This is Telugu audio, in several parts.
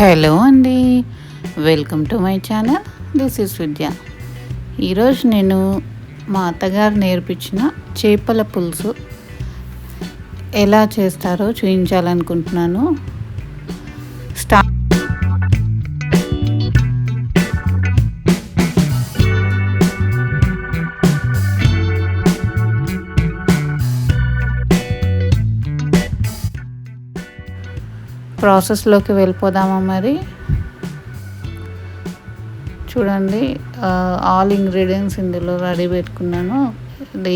హలో అండి. Welcome to my channel. This is Vidya. ఈరోజు నేను మా అత్తగారు నేర్పించిన చేపల పులుసు ఎలా చేస్తారో చూపించాలనుకుంటున్నాను ప్రాసెస్లోకి వెళ్ళిపోదామా మరి? చూడండి ఆల్ ఇంగ్రీడియంట్స్ ఇందులో రెడీ పెట్టుకున్నాను.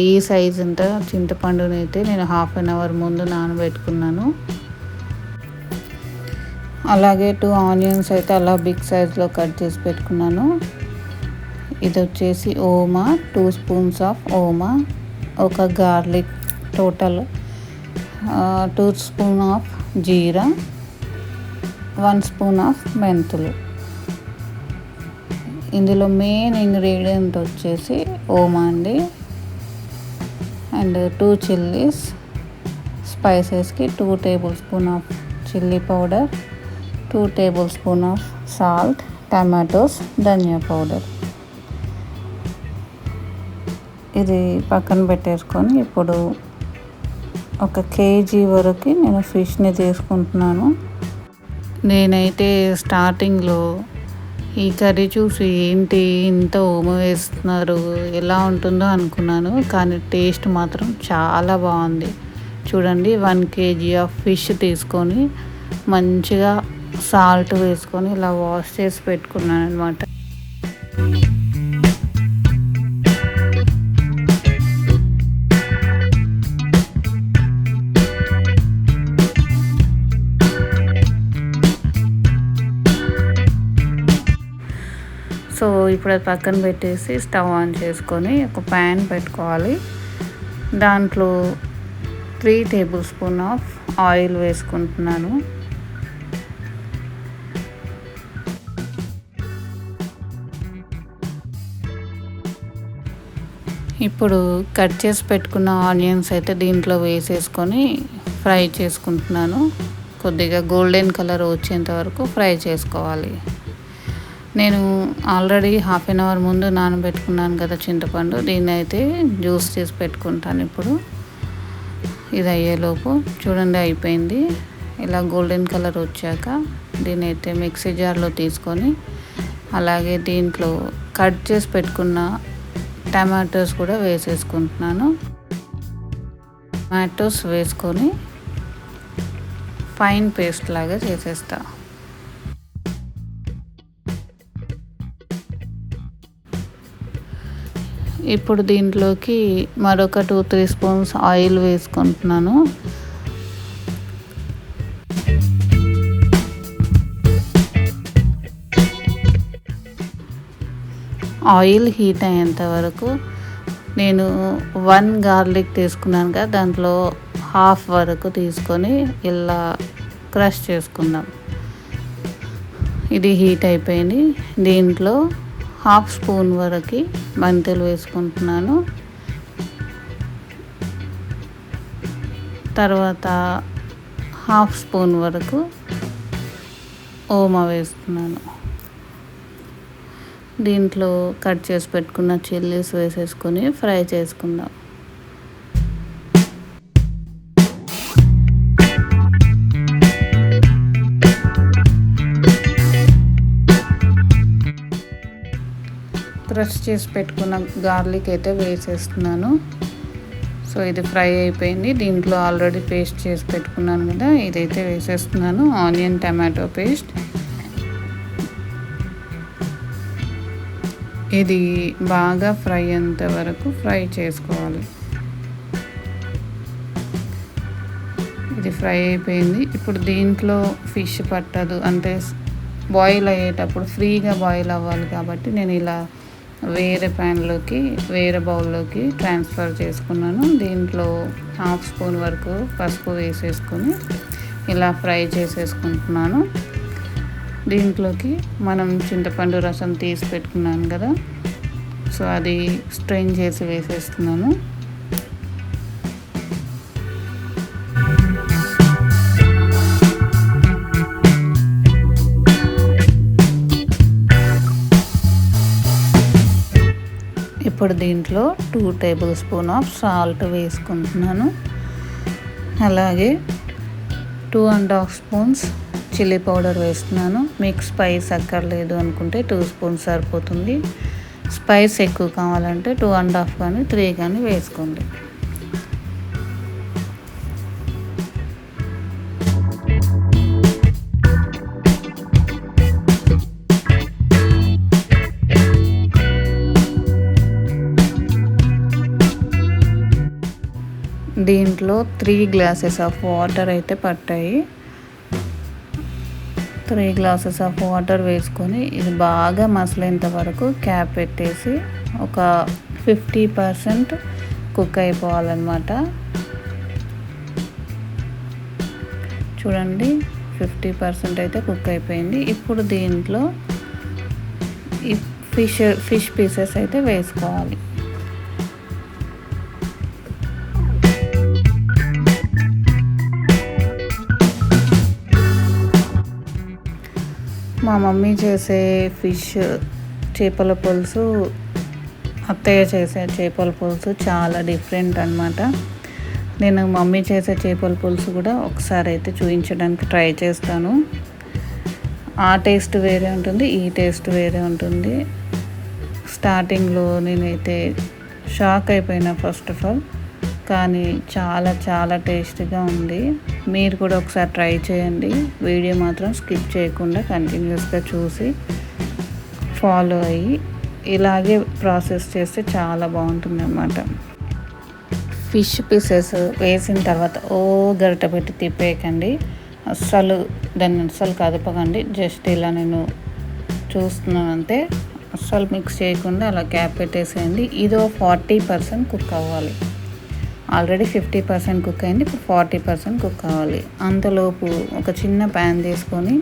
ఈ సైజ్ అంతా చింతపండుని అయితే నేను హాఫ్ అన్ అవర్ ముందు నానబెట్టుకున్నాను. అలాగే టూ ఆనియన్స్ అయితే అలా బిగ్ సైజ్లో కట్ చేసి పెట్టుకున్నాను. ఇది వచ్చేసి ఓమా టూ స్పూన్స్ ఆఫ్ ఓమా ఒక garlic total two spoon of jeera one spoon of మెంతులు. ఇందులో మెయిన్ ఇంగ్రీడియంట్ వచ్చేసి ఓమా అండి. And two chillies స్పైసెస్కి two tablespoon of chilli powder two tablespoon of salt tomatoes dhania powder. ఇది పక్కన పెట్టేసుకొని ఇప్పుడు ఒక కేజీ వరకు నేను ఫిష్ని తీసుకుంటున్నాను. నేనైతే స్టార్టింగ్లో ఈ కర్రీ చూసి ఏంటి ఇంత ఓమ వేస్తున్నారు ఎలా ఉంటుందో అనుకున్నాను కానీ టేస్ట్ మాత్రం చాలా బాగుంది. చూడండి వన్ కేజీ ఆఫ్ ఫిష్ తీసుకొని మంచిగా సాల్ట్ వేసుకొని ఇలా వాష్ చేసి పెట్టుకున్నాను అనమాట ఇప్పుడు అది పక్కన పెట్టేసి స్టవ్ ఆన్ చేసుకొని ఒక ప్యాన్ పెట్టుకోవాలి. దాంట్లో three table spoon of oil వేసుకుంటున్నాను. ఇప్పుడు కట్ చేసి పెట్టుకున్న ఆనియన్స్ అయితే దీంట్లో వేసేసుకొని ఫ్రై చేసుకుంటున్నాను. కొద్దిగా గోల్డెన్ కలర్ వచ్చేంత వరకు ఫ్రై చేసుకోవాలి. నేను ఆల్రెడీ హాఫ్ అన్ అవర్ ముందు నానబెట్టుకున్నాను కదా చింతపండు. దీన్ని అయితే జ్యూస్ చేసి పెట్టుకుంటాను ఇప్పుడు. ఇది అయ్యేలోపు. చూడండి అయిపోయింది. ఇలా గోల్డెన్ కలర్ వచ్చాక దీన్ని అయితే మిక్సీ జార్లో తీసుకొని అలాగే దీంట్లో కట్ చేసి పెట్టుకున్న టమాటోస్ కూడా వేసేసుకుంటున్నాను. టమాటోస్ వేసుకొని ఫైన్ పేస్ట్ లాగా చేసేస్తాను ఇప్పుడు దీంట్లోకి మరొక టూ త్రీ స్పూన్స్ ఆయిల్ వేసుకుంటున్నాను. ఆయిల్ హీట్ అయ్యేంత వరకు నేను వన్ గార్లిక్ తీసుకున్నాను కదా దాంట్లో హాఫ్ వరకు తీసుకొని ఇలా క్రష్ చేసుకుందాం. ఇది హీట్ అయిపోయింది. దీంట్లో హాఫ్ స్పూన్ వరకు మెంతులు వేసుకుంటున్నాను. తర్వాత హాఫ్ స్పూన్ వరకు ఓమా వేస్తున్నాను. దీంట్లో కట్ చేసి పెట్టుకున్న చిల్లీస్ వేసేసుకొని ఫ్రై చేసుకుందాం. క్రష్ చేసి పెట్టుకున్న గార్లిక్ అయితే వేసేస్తున్నాను. సో ఇది ఫ్రై అయిపోయింది. దీంట్లో ఆల్రెడీ పేస్ట్ చేసి పెట్టుకున్నాను కదా ఇదైతే వేసేస్తున్నాను. Onion tomato paste. ఇది బాగా ఫ్రై అంత వరకు ఫ్రై చేసుకోవాలి. ఇది ఫ్రై అయిపోయింది. ఇప్పుడు దీంట్లో ఫిష్ పట్టదు. అంటే బాయిల్ అయ్యేటప్పుడు ఫ్రీగా బాయిల్ అవ్వాలి కాబట్టి నేను ఇలా వేరే ప్యాన్లోకి వేరే బౌల్లోకి ట్రాన్స్ఫర్ చేసుకున్నాను. దీంట్లో హాఫ్ స్పూన్ వరకు పసుపు వేసేసుకొని ఇలా ఫ్రై చేసేసుకుంటున్నాను. దీంట్లోకి మనం చింతపండు రసం తీసి పెట్టుకున్నాను కదా. సో అది స్ట్రెయిన్ చేసి వేసేస్తున్నాను. ఇప్పుడు దీంట్లో two table spoon of salt వేసుకుంటున్నాను. అలాగే two and half spoons chilli powder వేస్తున్నాను. మీకు స్పైస్ అక్కర్లేదు అనుకుంటే టూ స్పూన్స్ సరిపోతుంది. స్పైస్ ఎక్కువ కావాలంటే టూ అండ్ హాఫ్ కానీ త్రీ కానీ వేసుకోండి. దీంట్లో త్రీ గ్లాసెస్ ఆఫ్ వాటర్ అయితే పట్టాయి. త్రీ గ్లాసెస్ ఆఫ్ వాటర్ వేసుకొని ఇది బాగా మసలేంత వరకు క్యాప్ పెట్టేసి ఒక ఫిఫ్టీ పర్సెంట్ కుక్ అయిపోవాలన్నమాట. చూడండి ఫిఫ్టీ పర్సెంట్ అయితే కుక్ అయిపోయింది. ఇప్పుడు దీంట్లో ఈ ఫిష్ ఫిష్ పీసెస్ అయితే వేసుకోవాలి. మా మమ్మీ చేసే ఫిష్ చేపల పులుసు అత్తయ్య చేసే చేపల పులుసు చాలా డిఫరెంట్ అనమాట నేను మమ్మీ చేసే చేపల పులుసు కూడా ఒకసారి అయితే చూపించడానికి ట్రై చేస్తాను. ఆ టేస్ట్ వేరే ఉంటుంది ఈ టేస్ట్ వేరే ఉంటుంది. స్టార్టింగ్లో నేనైతే షాక్ అయిపోయినా ఫస్ట్ ఆఫ్ ఆల్. కానీ చాలా చాలా టేస్టీగా ఉంది. మీరు కూడా ఒకసారి ట్రై చేయండి. వీడియో మాత్రం స్కిప్ చేయకుండా కంటిన్యూస్గా చూసి ఫాలో అయ్యి ఇలాగే ప్రాసెస్ చేస్తే చాలా బాగుంటుంది అన్నమాట ఫిష్ పీసెస్ వేసిన తర్వాత ఓ గరిట పెట్టి తిప్పేయకండి. అస్సలు దాన్ని అస్సలు కదపకండి. జస్ట్ ఇలా నేను చూస్తున్నాను అస్సలు మిక్స్ చేయకుండా అలా క్యాప్ పెట్టేసేయండి. ఇదో ఫార్టీ పర్సెంట్ కుక్ అవ్వాలి. ఆల్రెడీ ఫిఫ్టీ పర్సెంట్ కుక్ అయింది ఇప్పుడు ఫార్టీ పర్సెంట్ కుక్ కావాలి. అంతలోపు ఒక చిన్న ప్యాన్ తీసుకొని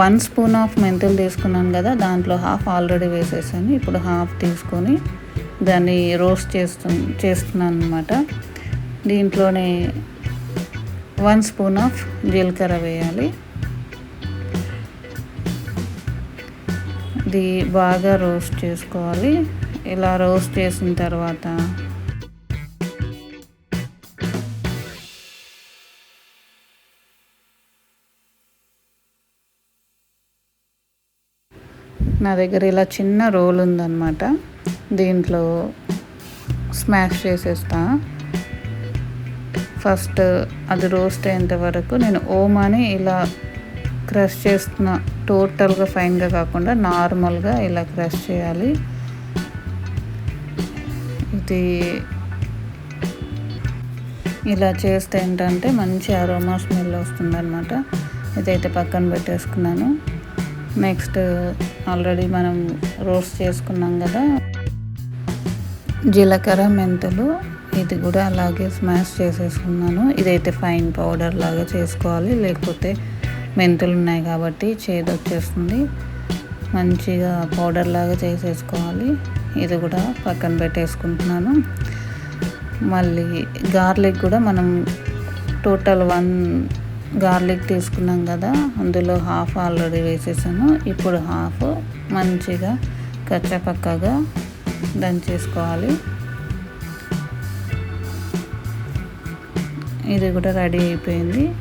వన్ స్పూన్ ఆఫ్ మెంతులు తీసుకున్నాను కదా దాంట్లో హాఫ్ ఆల్రెడీ వేసేసాను. ఇప్పుడు హాఫ్ తీసుకొని దాన్ని రోస్ట్ చేస్తు చేస్తున్నాను అనమాట దీంట్లోనే వన్ స్పూన్ ఆఫ్ జీలకర్ర వేయాలి. ఇది బాగా రోస్ట్ చేసుకోవాలి. ఇలా రోస్ట్ చేసిన తర్వాత నా దగ్గర ఇలా చిన్న రోల్ ఉందన్నమాట. దీంట్లో స్మాష్ చేసేస్తా. ఫస్ట్ అది రోస్ట్ అయ్యేంత వరకు నేను ఓమాని ఇలా క్రష్ చేస్తున్న టోటల్గా ఫైన్గా కాకుండా నార్మల్గా ఇలా క్రష్ చేయాలి. ఇది ఇలా చేస్తే ఏంటంటే మంచి అరోమా స్మెల్ వస్తుందన్నమాట. ఇదైతే పక్కన పెట్టేసుకున్నాను. నెక్స్ట్ ఆల్రెడీ మనం రోస్ట్ చేసుకున్నాం కదా. జీలకర్ర మెంతులు ఇది కూడా అలాగే స్మాష్ చేసేసుకున్నాను. ఇదైతే ఫైన్ పౌడర్ లాగా చేసుకోవాలి. లేకపోతే మెంతులు ఉన్నాయి కాబట్టి చేదు వచ్చేస్తుంది. మంచిగా పౌడర్ లాగా చేసేసుకోవాలి. ఇది కూడా పక్కన పెట్టేసుకుంటున్నాను. మళ్ళీ గార్లిక్ కూడా మనం టోటల్ వన్ గార్లిక్ తీసుకున్నాం కదా అందులో హాఫ్ ఆల్రెడీ వేసేసాను. ఇప్పుడు హాఫ్ మంచిగా కచ్చపక్కగా దంచేసుకోవాలి ఇది కూడా రెడీ అయిపోయింది.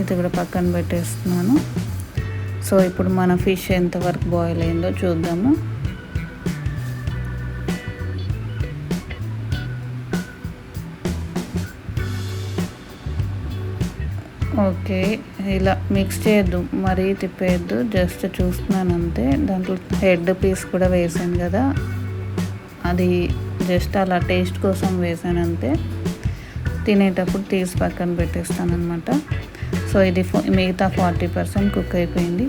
ఇది కూడా పక్కన పెట్టేస్తున్నాను. సో ఇప్పుడు మన ఫిష్ ఎంతవరకు బాయిల్ అయిందో చూద్దాము. ఓకే ఇలా మిక్స్ చేయొద్దు మరీ తిప్పేయద్దు జస్ట్ చూస్తున్నాను అంతే దాంట్లో హెడ్ పీస్ కూడా వేసాను కదా అది జస్ట్ అలా టేస్ట్ కోసం వేసాను అంతే తినేటప్పుడు తీసి పక్కన పెట్టేస్తాను అనమాట సో ఇది మిగతా ఫార్టీ పర్సెంట్ కుక్ అయిపోయింది.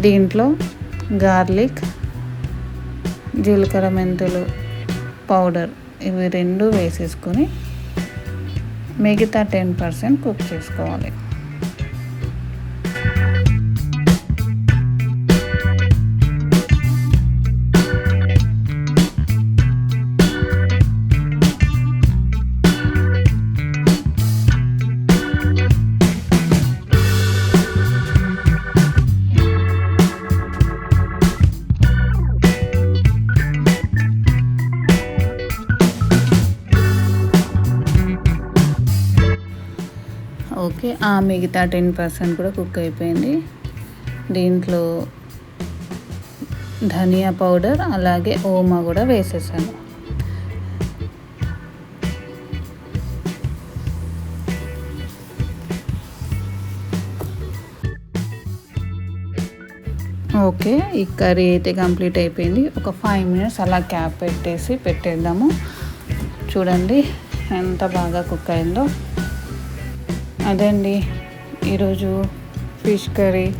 దీంట్లో గార్లిక్ జీలకర్ర మెంతులు పౌడర్ ఇవి రెండు వేసేసుకొని మిగతా టెన్ పర్సెంట్ కుక్ చేసుకోవాలి. ఓకే. ఆ మిగతా టెన్ పర్సెంట్ కూడా కుక్ అయిపోయింది. దీంట్లో ధనియా పౌడర్ అలాగే ఓమా కూడా వేసేసాను. ఓకే ఈ కర్రీ అయితే కంప్లీట్ అయిపోయింది. ఒక ఫైవ్ మినిట్స్ అలా క్యాప్ పెట్టేసి పెట్టేద్దాము. చూడండి ఎంత బాగా కుక్ అయిందో. అదండి. ఈరోజు ఫిష్ కర్రీ.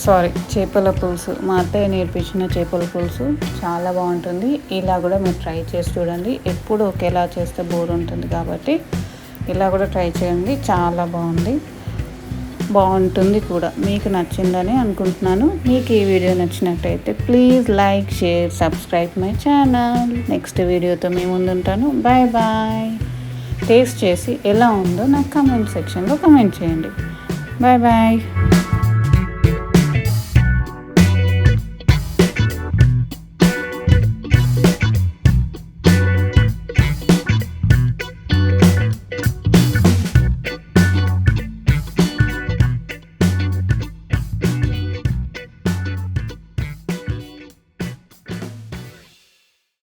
సారీ చేపల పులుసు. మా అత్తయ్య నేర్పించిన చేపల పులుసు చాలా బాగుంటుంది. ఇలా కూడా మీరు ట్రై చేసి చూడండి. ఎప్పుడు ఒకేలా చేస్తే బోర్ ఉంటుంది కాబట్టి ఇలా కూడా ట్రై చేయండి. చాలా బాగుంది. బాగుంటుంది కూడా. మీకు నచ్చిందని అనుకుంటున్నాను. మీకు ఈ వీడియో నచ్చినట్టయితే please like share subscribe my channel. Next వీడియోతో మీ ముందుంటాను. Bye bye. టేస్ట్ చేసి ఎలా ఉందో నాకు కమెంట్ సెక్షన్లో కమెంట్ చేయండి. Bye bye